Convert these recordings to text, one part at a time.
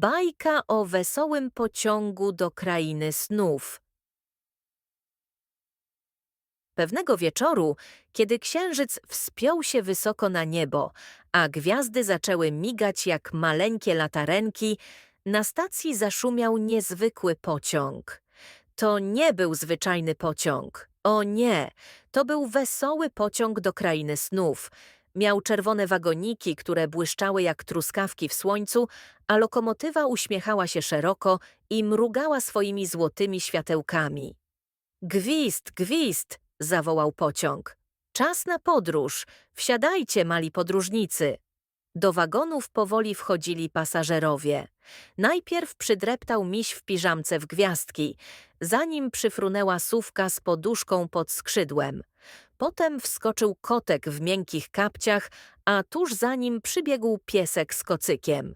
Bajka o wesołym pociągu do krainy snów. Pewnego wieczoru, kiedy księżyc wspiął się wysoko na niebo, a gwiazdy zaczęły migać jak maleńkie latarenki, na stacji zaszumiał niezwykły pociąg. To nie był zwyczajny pociąg. O nie, to był wesoły pociąg do krainy snów. Miał czerwone wagoniki, które błyszczały jak truskawki w słońcu, a lokomotywa uśmiechała się szeroko i mrugała swoimi złotymi światełkami. Gwizd, gwizd! zawołał pociąg. Czas na podróż. Wsiadajcie, mali podróżnicy. Do wagonów powoli wchodzili pasażerowie. Najpierw przydreptał miś w piżamce w gwiazdki, zanim przyfrunęła sówka z poduszką pod skrzydłem. Potem wskoczył kotek w miękkich kapciach, a tuż za nim przybiegł piesek z kocykiem.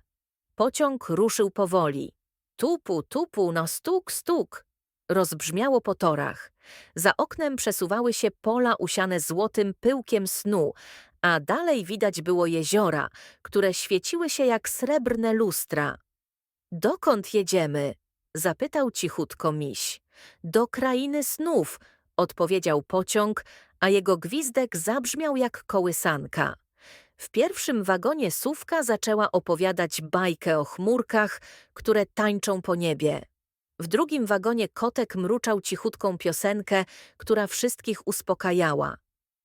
Pociąg ruszył powoli. Tupu, tupu, no stuk, stuk. Rozbrzmiało po torach. Za oknem przesuwały się pola usiane złotym pyłkiem snu, a dalej widać było jeziora, które świeciły się jak srebrne lustra. Dokąd jedziemy? zapytał cichutko miś. Do krainy snów, odpowiedział pociąg, a jego gwizdek zabrzmiał jak kołysanka. W pierwszym wagonie sówka zaczęła opowiadać bajkę o chmurkach, które tańczą po niebie. W drugim wagonie kotek mruczał cichutką piosenkę, która wszystkich uspokajała.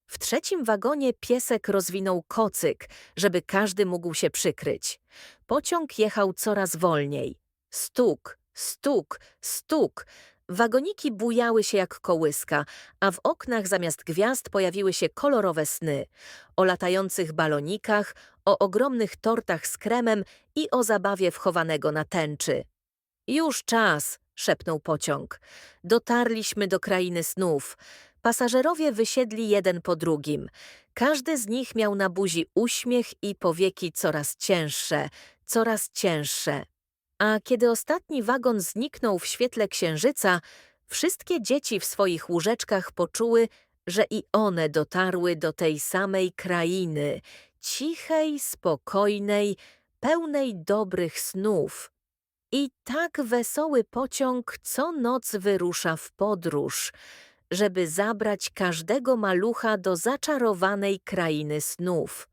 W trzecim wagonie piesek rozwinął kocyk, żeby każdy mógł się przykryć. Pociąg jechał coraz wolniej. Stuk, stuk, stuk. Wagoniki bujały się jak kołyska, a w oknach zamiast gwiazd pojawiły się kolorowe sny. O latających balonikach, o ogromnych tortach z kremem i o zabawie wchowanego na tęczy. Już czas, szepnął pociąg. Dotarliśmy do krainy snów. Pasażerowie wysiedli jeden po drugim. Każdy z nich miał na buzi uśmiech i powieki coraz cięższe, coraz cięższe. A kiedy ostatni wagon zniknął w świetle księżyca, wszystkie dzieci w swoich łóżeczkach poczuły, że i one dotarły do tej samej krainy, cichej, spokojnej, pełnej dobrych snów. I tak wesoły pociąg co noc wyrusza w podróż, żeby zabrać każdego malucha do zaczarowanej krainy snów.